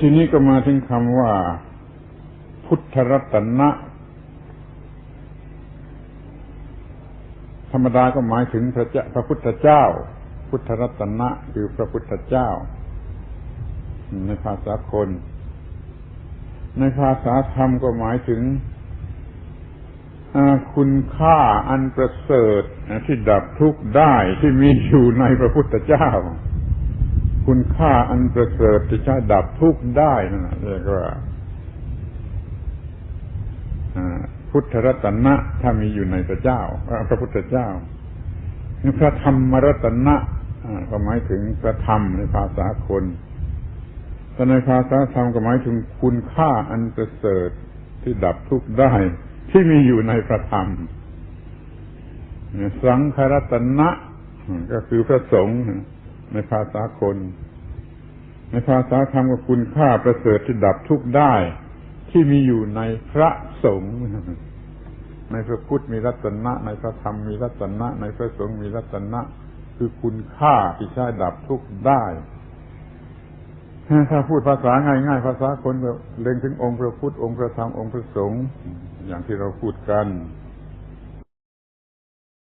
ทีนี้ก็มาถึงคำว่า พุทธรัตนะ ธรรมดาก็หมายถึงพระเจ้าพระพุทธเจ้า พุทธรัตนะคือพระพุทธเจ้า ในภาษาคน ในภาษาธรรมก็หมายถึงคุณค่าอันประเสริฐที่ดับทุกข์ได้ที่มีอยู่ในพระพุทธเจ้า คุณค่าอันประเสริฐที่จะดับทุกข์ได้นั่นเรียกว่าพุทธรัตนะถ้ามีอยู่ในพระเจ้าพระพุทธเจ้าพระธรรมรัตนะก็หมายถึงพระธรรมในภาษาคนแต่ในภาษาธรรมก็หมายถึงคุณค่าอันประเสริฐที่ดับทุกข์ได้ ที่มีอยู่ในพระธรรมสังขรัตนะก็คือพระสงฆ์ ในภาษาคน ในภาษาธรรมก็คุณค่าประเสริฐที่ดับทุกข์ได้ ที่มีอยู่ในพระสงฆ์ในพระพุทธมีรัตนะ ในพระธรรมมีรัตนะ ในพระสงฆ์มีรัตนะ คือคุณค่าที่ใช้ดับทุกข์ได้ถ้าพูดภาษาง่ายๆ ภาษาคนเล็งถึงองค์พระพุทธองค์พระธรรมองค์พระสงฆ์อย่างที่เราพูดกัน